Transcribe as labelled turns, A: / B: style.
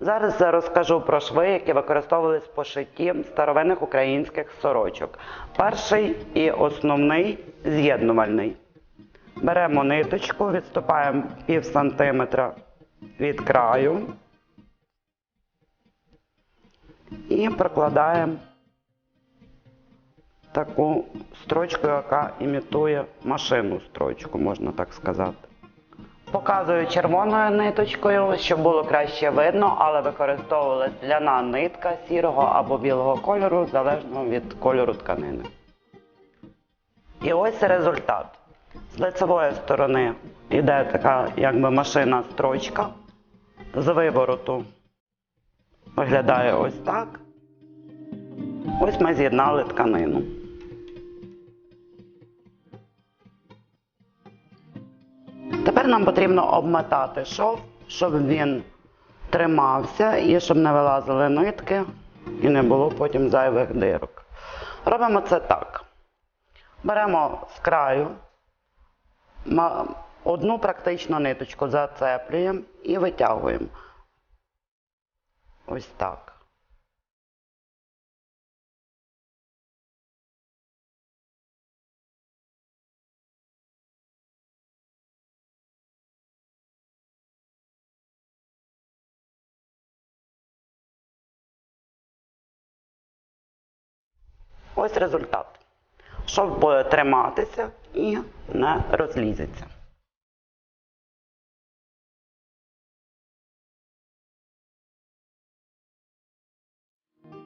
A: Зараз розкажу про шви, які використовувались в пошитті старовинних українських сорочок. Перший і основний з'єднувальний. Беремо ниточку, відступаємо пів сантиметра від краю і прокладаємо таку строчку, яка імітує машину строчку, можна так сказати. Показую червоною ниточкою, щоб було краще видно, але використовувалась ляна нитка сірого або білого кольору, залежно від кольору тканини. І ось результат. З лицевої сторони йде така якби машина строчка. З вивороту виглядає ось так. Ось ми з'єднали тканину. Тепер нам потрібно обмотати шов, щоб він тримався і щоб не вилазили нитки і не було потім зайвих дирок. Робимо це так. Беремо з краю, одну практично ниточку зацеплюємо і витягуємо. Ось так. Ось результат. щоб буде триматися і не розлізеться.